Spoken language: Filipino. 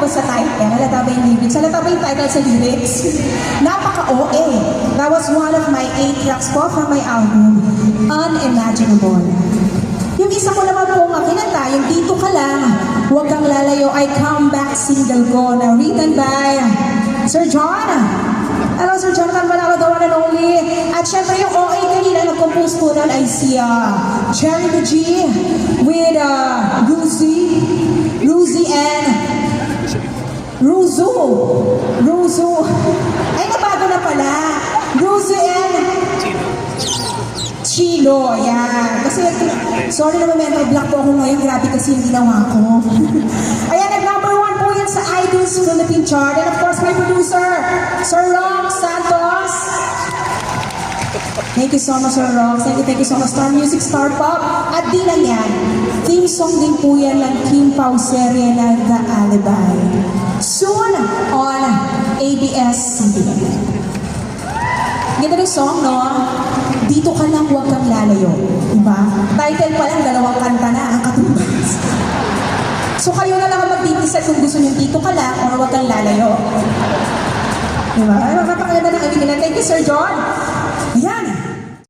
ba sa title? Halata ba yung lyrics? Halata ba yung title sa lyrics? Napaka-OA. That was one of my eight tracks po from my album, Unimaginable. Yung isa ko naman po nga kinanta, yung Dito Ka Lang, Huwag Kang Lalayo, I Come Back single ko na written by Sir John. Hello, Sir Jonathan Manalo, the one and only. At syempre yung OA kanina, nag-compose po nun ay si uh, the G with uh, and Ruzu. Ruzu. Ay, nabago na pala. Ruzu and Chilo, yan. Kasi, sorry naman, mental block po ako ngayon. Grabe kasi yung ginawa ko. Ayan, nag-number one po yan sa iTunes Philippine Chart. And of course, my producer, Sir Rom Thank you so much, Sir Rom. Thank you, thank you so much, Star Music, Star Pop. At di lang yan, theme song din po yan ng Kim Pao serye na The Alibi. Soon on ABS-CBN. Ganda ng song, no? Dito ka lang, huwag kang lalayo. Diba? Title pa lang, dalawang kanta na ang katumbas. So kayo na lang ang mag-decide kung gusto nyo dito ka lang or huwag kang lalayo. Diba? Ay, napakaganda ng kaibigan. Thank you, Sir John.